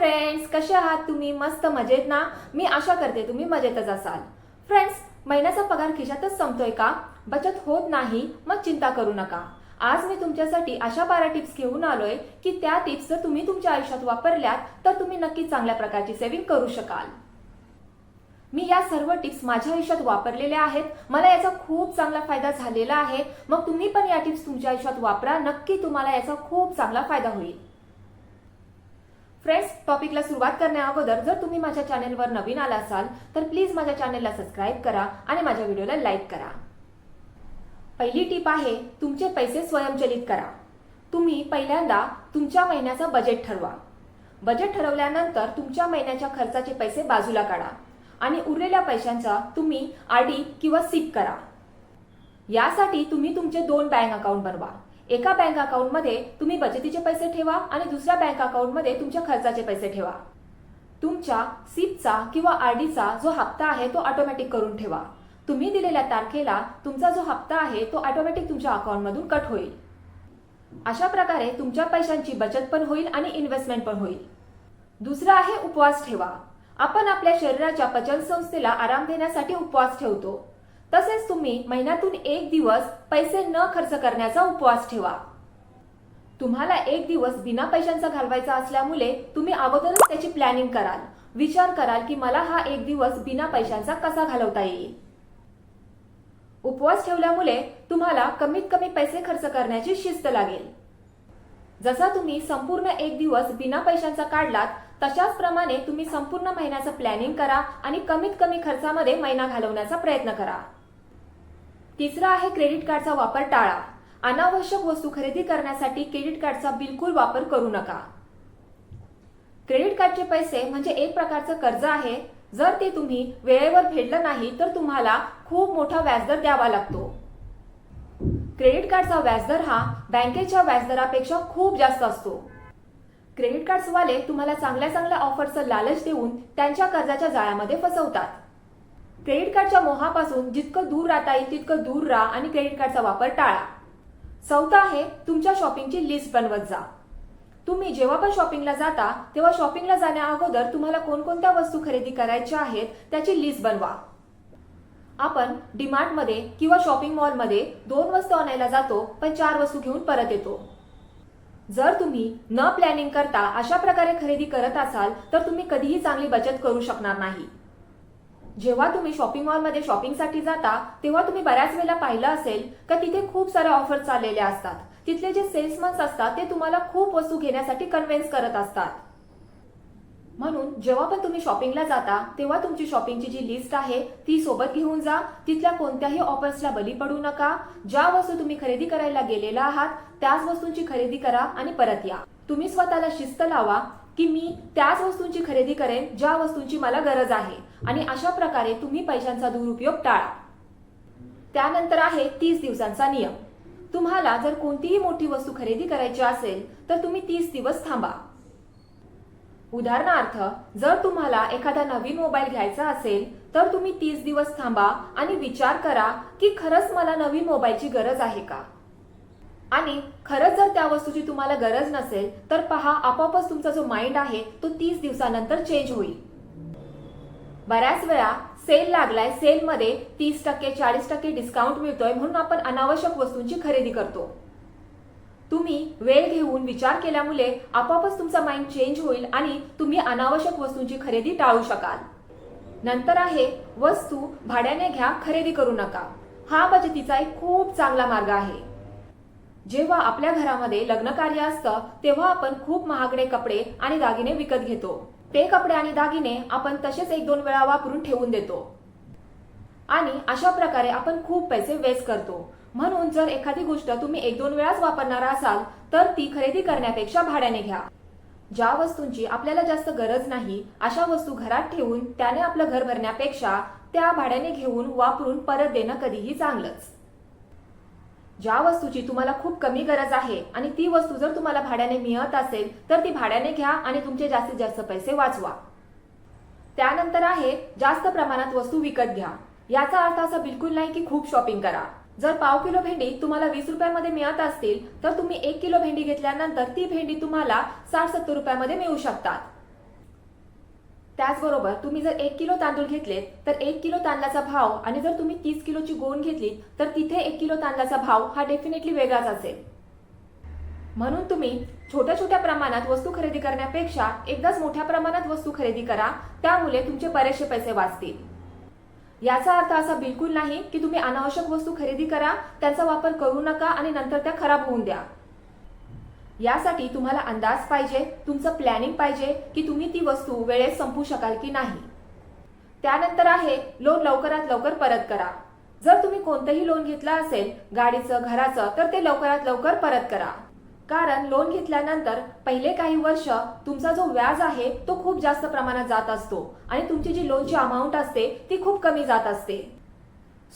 Friends कसे आहात तुम्ही? मस्त मजेत ना? मी आशा करते तुम्ही मजेतच असाल. फ्रेंड्स महिन्याचा पगार खिशातच संपतोय का? बचत होत नाही मग चिंता करू नका. आज मी तुमच्यासाठी अशा बारा टिप्स घेऊन आलोय की त्या टिप्स जर तुम्ही तुमच्या आयुष्यात वापरल्यात तर तुम्ही नक्की चांगल्या प्रकारची सेव्हिंग करू शकाल. मी या सर्व टिप्स माझ्या आयुष्यात वापरलेल्या आहेत. मला याचा खूप चांगला फायदा झालेला आहे. मग तुम्ही पण या टिप्स तुमच्या आयुष्यात वापरा. नक्की तुम्हाला याचा खूप चांगला फायदा होईल. फ्रेंड्स टॉपिकला सुरुवात करण्या अगोदर जर तुम्ही माझ्या चॅनेलवर नवीन आला असाल तर प्लीज माझ्या चॅनेलला सबस्क्राईब करा आणि माझ्या व्हिडिओला लाईक करा. पहिली टीप आहे तुमचे पैसे स्वयंचलित करा. तुम्ही पहिल्यांदा तुमच्या महिन्याचा बजेट ठरवा. बजेट ठरवल्यानंतर तुमच्या महिन्याच्या खर्चाचे पैसे बाजूला काढा आणि उरलेल्या पैशांचा तुम्ही आर डी किंवा सिप करा. यासाठी तुम्ही तुमचे दोन बँक अकाउंट बनवा. एका बँक अकाउंटमध्ये तुम्ही बचतीचे पैसे ठेवा आणि दुसऱ्या बँक अकाउंटमध्ये तुमच्या खर्चाचे पैसे ठेवा. तुमच्या सिपचा किंवा आरडीचा जो हप्ता आहे तो ऑटोमॅटिक करून ठेवा. तुम्ही दिलेल्या तारखेला तुमचा जो हप्ता आहे तो ऑटोमॅटिक तुमच्या अकाउंटमधून कट होईल. अशा प्रकारे तुमच्या पैशांची बचत पण होईल आणि इन्व्हेस्टमेंट पण होईल. दुसरं आहे उपवास ठेवा. आपण आपल्या शरीराच्या पचन संस्थेला आराम देण्यासाठी उपवास ठेवतो. तसेच तुम्ही महिन्यातून एक दिवस पैसे न खर्च करण्याचा उपवास ठेवा. तुम्हाला एक दिवस बिना पैशांचा घालवायचा असल्यामुळे तुम्ही अगोदरच त्याची प्लॅनिंग कराल. विचार कराल की मला हा एक दिवस बिना पैशांचा कसा घालवता येईल? उपवास ठेवल्यामुळे तुम्हाला कमीत कमी पैसे खर्च करण्याची शिस्त लागेल. जसा तुम्ही संपूर्ण एक दिवस बिना पैशांचा काढलात तशाच प्रमाणे तुम्ही संपूर्ण महिन्याचं प्लॅनिंग करा आणि कमीत कमी खर्चामध्ये महिना घालवण्याचा प्रयत्न करा. तिसरा आहे क्रेडिट कार्डचा वापर टाळा. अनावश्यक वस्तू खरेदी करण्यासाठी क्रेडिट कार्डचा बिलकुल वापर करू नका. क्रेडिट कार्डचे पैसे म्हणजे एक प्रकारचं कर्ज आहे. जर ते तुम्ही वेळेवर फेडलं नाही तर तुम्हाला खूप मोठा व्याजदर द्यावा लागतो. क्रेडिट कार्डचा व्याजदर हा बँकेच्या व्याजदरापेक्षा खूप जास्त असतो. क्रेडिट कार्ड्सवाले तुम्हाला चांगल्या चांगल्या ऑफरचं लालच देऊन त्यांच्या कर्जाच्या जाळ्यामध्ये फसवतात. क्रेडिट कार्डच्या मोहापासून जितकं दूर राहता येईल तितकं दूर राहा आणि क्रेडिट कार्डचा वापर टाळा. चौथा आहे तुमच्या शॉपिंगची लिस्ट बनवत जा. तुम्ही जेव्हा पण शॉपिंगला जाता तेव्हा शॉपिंगला जाण्या अगोदर तुम्हाला कोणकोणत्या वस्तू खरेदी करायच्या आहेत त्याची लिस्ट बनवा. आपण डीमार्टमध्ये किंवा शॉपिंग मॉलमध्ये दोन वस्तू आणायला जातो पण चार वस्तू घेऊन परत येतो. जर तुम्ही न प्लॅनिंग करता अशा प्रकारे खरेदी करत असाल तर तुम्ही कधीही चांगली बचत करू शकणार नाही. जेव्हा तुम्ही शॉपिंग मॉलमध्ये शॉपिंगसाठी जाता तेव्हा तुम्ही बऱ्याच वेळेला पाहिलं असेल का तिथे खूप साऱ्या ऑफर चाललेल्या असतात. तिथले जे सेल्समन्स असतात ते तुम्हाला खूप वस्तू घेण्यासाठी कन्व्हिन्स करत असतात. म्हणून जेव्हा पण तुम्ही शॉपिंगला जाता तेव्हा तुमची शॉपिंगची जी लिस्ट आहे ती सोबत घेऊन जा. तिथल्या कोणत्याही ऑफर्सला बली पडू नका. ज्या वस्तू तुम्ही खरेदी करायला गेलेला आहात त्याच वस्तूंची खरेदी करा आणि परत या. तुम्ही स्वतःला शिस्त लावा. की मी त्याच वस्तूंची खरेदी करेन ज्या वस्तूंची मला गरज आहे. आणि अशा प्रकारे तुम्ही पैशांचा दुरुपयोग टाळा. त्यानंतर आहे तीस दिवसांचा नियम. तुम्हाला जर कोणतीही मोठी वस्तू खरेदी करायची असेल तर तुम्ही तीस दिवस थांबा. उदाहरणार्थ जर तुम्हाला एखादा नवीन मोबाईल घ्यायचा असेल तर तुम्ही तीस दिवस थांबा आणि विचार करा की खरंच मला नवीन मोबाईलची गरज आहे का? आणि खरंच जर त्या वस्तूची तुम्हाला गरज नसेल तर पहा आपोआपच तुमचा जो माइंड आहे तो तीस दिवसानंतर चेंज होईल. बऱ्याच वेळा सेल लागलाय सेलमध्ये तीस टक्के चाळीस टक्के डिस्काउंट मिळतोय म्हणून आपण अनावश्यक वस्तूंची खरेदी करतो. तुम्ही वेळ घेऊन विचार केल्यामुळे आपोआपच तुमचा माइंड चेंज होईल आणि तुम्ही अनावश्यक वस्तूंची खरेदी टाळू शकाल. नंतर आहे वस्तू भाड्याने घ्या खरेदी करू नका. हा बचतीचा एक खूप चांगला मार्ग आहे. जेव्हा आपल्या घरामध्ये लग्न कार्य असतं तेव्हा आपण खूप महागडे कपडे आणि दागिने विकत घेतो. ते कपडे आणि दागिने आपण तसेच एक दोन वेळा वापरून ठेवून देतो. आणि अशा प्रकारे आपण खूप पैसे वेस्ट करतो. म्हणून जर एखादी गोष्ट तुम्ही एक दोन वेळाच वापरणार असाल तर ती खरेदी करण्यापेक्षा भाड्याने घ्या. ज्या वस्तूंची आपल्याला जास्त गरज नाही अशा वस्तू घरात ठेवून त्याने आपलं घर भरण्यापेक्षा त्या भाड्याने घेऊन वापरून परत देणं कधीही चांगलंच. ज्या वस्तूची तुम्हाला खूप कमी गरज आहे आणि ती वस्तू जर तुम्हाला भाड्याने मिळत असेल तर ती भाड्याने घ्या आणि तुमचे जास्तीत जास्त पैसे वाचवा. त्यानंतर आहे जास्त प्रमाणात वस्तू विकत घ्या. याचा अर्थ असा बिलकुल नाही की खूप शॉपिंग करा. जर पाव किलो भेंडी तुम्हाला वीस रुपयामध्ये मिळत असतील तर तुम्ही एक किलो भेंडी घेतल्यानंतर ती भेंडी तुम्हाला साठ सत्तर रुपयामध्ये मिळू शकतात. त्याचबरोबर तुम्ही जर एक किलो तांदूळ घेतलेत तर एक किलो तांदळाचा भाव आणि जर तुम्ही तीस किलोची गोण घेतली तर तिथे एक किलो तांदळाचा भाव हा डेफिनेटली वेगळाच असेल. म्हणून तुम्ही छोट्या छोट्या प्रमाणात वस्तू खरेदी करण्यापेक्षा एकदाच मोठ्या प्रमाणात वस्तू खरेदी करा त्यामुळे तुमचे बरेचसे पैसे वाचतील. याचा अर्थ असा बिलकुल नाही की तुम्ही अनावश्यक वस्तू खरेदी करा त्यांचा वापर करू नका आणि नंतर त्या खराब होऊन द्या. यासाठी तुम्हाला अंदाज पाहिजे तुमचं प्लॅनिंग पाहिजे की तुम्ही ती वस्तू वेळेत संपू शकाल की नाही. त्यानंतर आहे लोन लवकरात लवकर परत करा. जर तुम्ही कोणतंही लोन घेतलं असेल गाडीचं घराचं तर ते लवकरात लवकर परत करा. कारण लोन घेतल्यानंतर पहिले काही वर्ष तुमचा जो व्याज आहे तो खूप जास्त प्रमाणात जात असतो आणि तुमची जी लोनची अमाऊंट असते ती खूप कमी जात असते.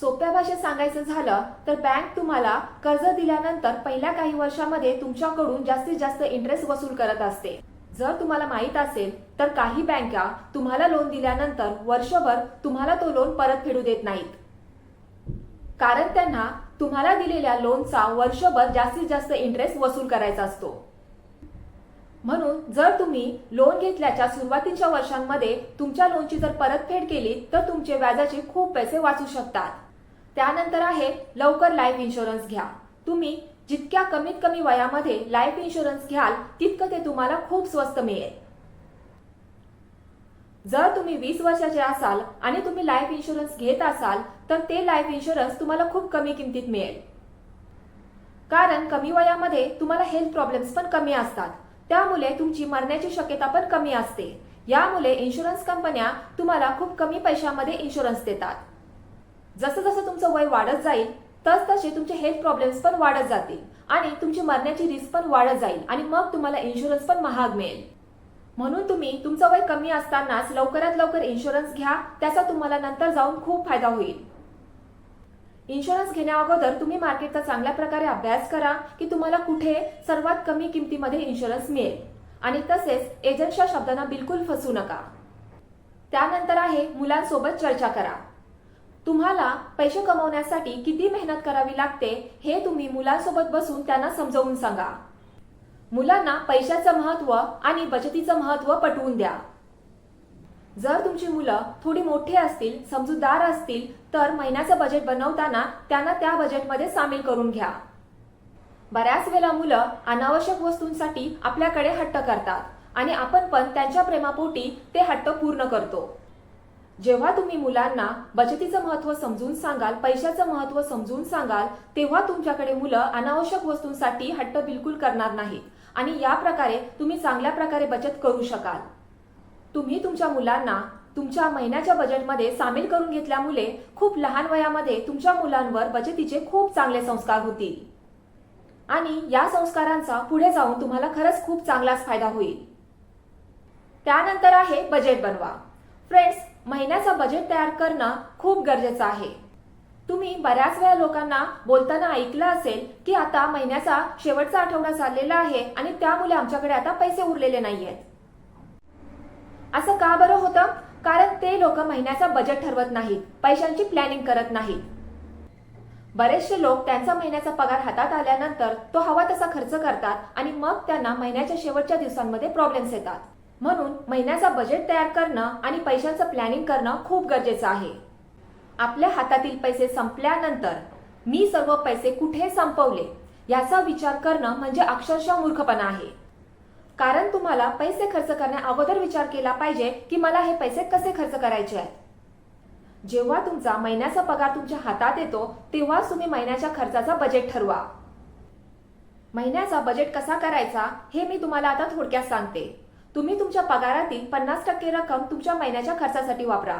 सोप्या भाषेत सांगायचं झालं तर बँक तुम्हाला कर्ज दिल्यानंतर पहिल्या काही वर्षामध्ये तुमच्याकडून जास्तीत जास्त इंटरेस्ट वसूल करत असते. जर तुम्हाला माहीत असेल तर काही बँका तुम्हाला लोन दिल्यानंतर वर्षभर तुम्हाला तो लोन परत फेडू देत नाहीत. कारण त्यांना तुम्हाला दिलेल्या लोनचा वर्षभर जास्तीत जास्त इंटरेस्ट वसूल करायचा असतो. म्हणून जर तुम्ही लोन घेतल्याच्या सुरुवातीच्या वर्षांमध्ये तुमच्या लोनची जर परतफेड केली तर तुमचे व्याजाचे खूप पैसे वाचू शकतात. त्यानंतर आहे लवकर लाईफ इन्शुरन्स घ्या. तुम्ही जितक्या कमीत कमी वयामध्ये लाईफ इन्शुरन्स घ्याल तितकं ते तुम्हाला खूप स्वस्त मिळेल. जर तुम्ही वीस वर्षाचे असाल आणि तुम्ही लाईफ इन्शुरन्स घेत असाल तर ते लाईफ इन्शुरन्स तुम्हाला खूप कमी किमतीत मिळेल. कारण कमी वयामध्ये तुम्हाला हेल्थ प्रॉब्लेम्स पण कमी असतात. त्यामुळे तुमची मरण्याची शक्यता पण कमी असते. यामुळे इन्शुरन्स कंपन्या तुम्हाला खूप कमी पैशामध्ये इन्शुरन्स देतात. जसं जसं तुमचं वय वाढत जाईल तस तसे तुमचे हेल्थ प्रॉब्लेम्स पण वाढत जातील आणि तुमची मरण्याची रिस्क पण वाढत जाईल आणि मग तुम्हाला इन्शुरन्स पण महाग मिळेल. म्हणून तुम्ही तुमचं वय कमी असतानाच लवकरात लवकर इन्शुरन्स घ्या त्याचा तुम्हाला नंतर जाऊन खूप फायदा होईल. इन्शुरन्स घेण्या अगोदर तुम्ही मार्केटचा चांगल्या प्रकारे अभ्यास करा की तुम्हाला कुठे सर्वात कमी किमतीमध्ये इन्शुरन्स मिळेल. आणि तसेच एजंटच्या शब्दांना बिलकुल फसू नका. त्यानंतर आहे मुलांसोबत चर्चा करा. तुम्हाला पैसे कमवण्यासाठी किती मेहनत करावी लागते हे तुम्ही मुलांसोबत बसून त्यांना समजावून सांगा. मुलांना पैशाचं महत्त्व आणि बचतीचं महत्त्व पटवून द्या. जर तुमची मुलं थोडी मोठी असतील समजूतदार असतील तर महिन्याचं बजेट बनवताना त्यांना त्या बजेटमध्ये सामील करून घ्या. बऱ्याच वेळा मुलं अनावश्यक वस्तूंसाठी आपल्याकडे हट्ट करतात आणि आपण पण त्यांच्या प्रेमापोटी ते हट्ट पूर्ण करतो. जेव्हा तुम्ही मुलांना बचतीचं महत्त्व समजून सांगाल पैशाचं महत्त्व समजून सांगाल तेव्हा तुमच्याकडे मुलं अनावश्यक वस्तूंसाठी हट्ट बिलकुल करणार नाहीत. आणि या प्रकारे तुम्ही चांगल्या प्रकारे बचत करू शकाल. तुम्ही तुमच्या मुलांना तुमच्या महिन्याच्या बजेटमध्ये सामील करून घेतल्यामुळे खूप लहान वयामध्ये तुमच्या मुलांवर बचतीचे खूप चांगले संस्कार होतील. आणि या संस्कारांचा पुढे जाऊन तुम्हाला खरंच खूप चांगलाच फायदा होईल. त्यानंतर आहे बजेट बनवा. फ्रेंड्स महिन्याचा बजेट तयार करणं खूप गरजेचं आहे. तुम्ही बऱ्याच वेळा लोकांना बोलताना ऐकलं असेल की आता महिन्याचा शेवटचा आठवडा चाललेला आहे आणि त्यामुळे आमच्याकडे आता पैसे उरलेले नाहीयेत. असं का बरं होतं? कारण ते लोक महिन्याचा बजेट ठरवत नाहीत पैशांची प्लॅनिंग करत नाहीत. बरेचसे लोक त्यांचा महिन्याचा पगार हातात आल्यानंतर तो हवा तसा खर्च करतात आणि मग त्यांना महिन्याच्या शेवटच्या दिवसांमध्ये प्रॉब्लेम्स येतात. म्हणून महिन्याचा बजेट तयार करणं आणि पैशांचं प्लॅनिंग करणं खूप गरजेचं आहे. आपल्या हातातील पैसे संपल्यानंतर मी सर्व पैसे कुठे संपवले याचा विचार करणं म्हणजे अक्षरशः मूर्खपणा आहे. कारण तुम्हाला पैसे खर्च करण्या अगोदर विचार केला पाहिजे की मला हे पैसे कसे खर्च करायचे आहेत. जेव्हा तुमचा महिन्याचा पगार तुमच्या हातात येतो तेव्हाच तुम्ही महिन्याच्या खर्चाचा बजेट ठरवा. महिन्याचा बजेट कसा करायचा हे मी तुम्हाला आता थोडक्यात सांगते. तुम्ही तुमच्या पगारातील पन्नास टक्के रक्कम तुमच्या महिन्याच्या खर्चासाठी वापरा.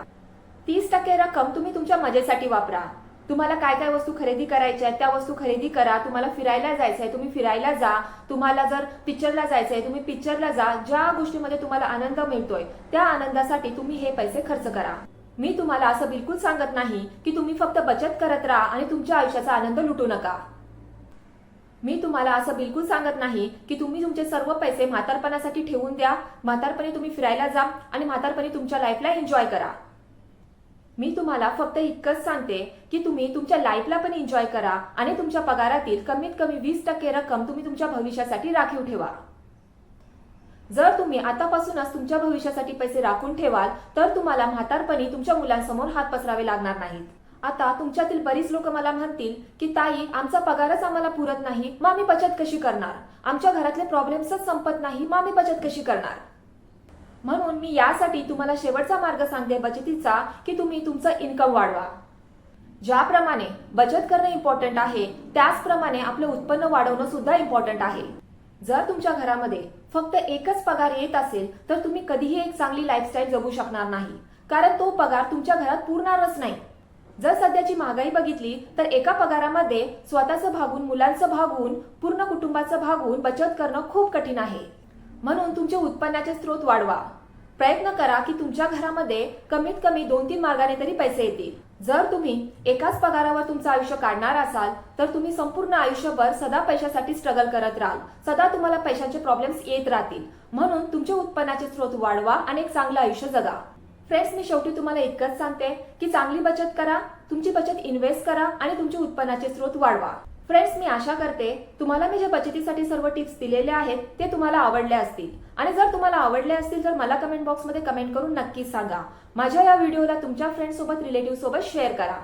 तीस टक्के रक्कम तुम्ही तुमच्या मजेसाठी वापरा. तुम्हाला काय काय वस्तू खरेदी करायच्या आहेत त्या वस्तू खरेदी करा. तुम्हाला फिरायला जायचंय तुम्ही फिरायला जा. तुम्हाला जर पिक्चरला जायचंय तुम्ही पिक्चरला जा. ज्या गोष्टीमध्ये तुम्हाला आनंद मिळतोय त्या आनंदासाठी तुम्ही हे पैसे खर्च करा. मी तुम्हाला असं बिलकुल सांगत नाही की तुम्ही फक्त बचत करत राहा आणि तुमच्या आयुष्याचा आनंद लुटू नका. मी तुम्हाला असं बिलकुल सांगत नाही की तुम्ही तुमचे सर्व पैसे म्हातारपणासाठी ठेवून द्या. म्हातारपणी तुम्ही फिरायला जा आणि म्हातारपणी तुमच्या लाईफला एन्जॉय करा. मी तुम्हाला फक्त इतकंच सांगते की तुम्ही तुमच्या लाईफला पण एन्जॉय करा आणि तुमच्या पगारातील कमीत कमी वीस टक्के रक्कम तुम्ही तुमच्या भविष्यासाठी राखीव ठेवा. जर तुम्ही आतापासूनच तुमच्या भविष्यासाठी पैसे राखून ठेवाल तर तुम्हाला म्हातारपणी तुमच्या मुलांसमोर हात पसरावे लागणार नाहीत. आता तुमच्यातील बरीच लोक मला म्हणतील की ताई आमचा पगारच आम्हाला पुरत नाही. मग आम्ही बचत कशी करणार? आमच्या घरातले प्रॉब्लेम्सच संपत नाही. मग आम्ही बचत कशी करणार? म्हणून मी यासाठी तुम्हाला शेवटचा मार्ग सांगते बचतीचा की तुम्ही तुमचं इन्कम वाढवा. ज्याप्रमाणे बचत करणं इम्पॉर्टंट आहे त्याचप्रमाणे आपलं उत्पन्न वाढवणं सुद्धा इम्पॉर्टंट आहे. जर तुमच्या घरामध्ये फक्त एकच पगार येत असेल तर तुम्ही कधीही एक चांगली लाईफस्टाईल जगू शकणार नाही. कारण तो पगार तुमच्या घरात पुरणारच नाही. जर सध्याची महागाई बघितली तर एका पगारामध्ये स्वतःचं भागून मुलांचं भागून पूर्ण कुटुंबाचं भागून बचत करणं खूप कठीण आहे. म्हणून तुमचे उत्पन्नाचे स्रोत वाढवा. प्रयत्न करा की तुमच्या घरामध्ये कमीत कमी दोन तीन मार्गाने तरी पैसे येतील. जर तुम्ही एकाच पगारावर तुमचं आयुष्य काढणार असाल तर तुम्ही संपूर्ण आयुष्यभर सदा पैशासाठी स्ट्रगल करत राहाल. सदा तुम्हाला पैशाचे प्रॉब्लेम्स येत राहतील. म्हणून तुमच्या उत्पन्नाचे स्रोत वाढवा आणि एक चांगलं आयुष्य जगा. फ्रेंड्स मी शेवटी तुम्हाला इतकंच सांगते की चांगली बचत करा तुमची बचत इन्व्हेस्ट करा आणि तुमचे उत्पन्नाचे स्रोत वाढवा. फ्रेंड्स मी आशा करते तुम्हाला मी जे बचतीसाठी सर्व टिप्स दिलेले आहेत ते तुम्हाला आवडले असतील. आणि जर तुम्हाला आवडले असतील तर मला कमेंट बॉक्समध्ये कमेंट करून नक्कीच सांगा. माझ्या या व्हिडिओला तुमच्या फ्रेंड्स सोबत रिलेटिव्ह सोबत शेअर करा.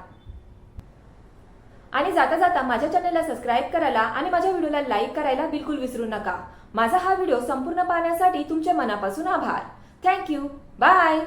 आणि जाता जाता माझ्या चॅनलला सबस्क्राईब करायला आणि माझ्या व्हिडिओला लाईक करायला बिलकुल विसरू नका. माझा हा व्हिडिओ संपूर्ण पाहण्यासाठी तुमच्या मनापासून आभार. Thank you bye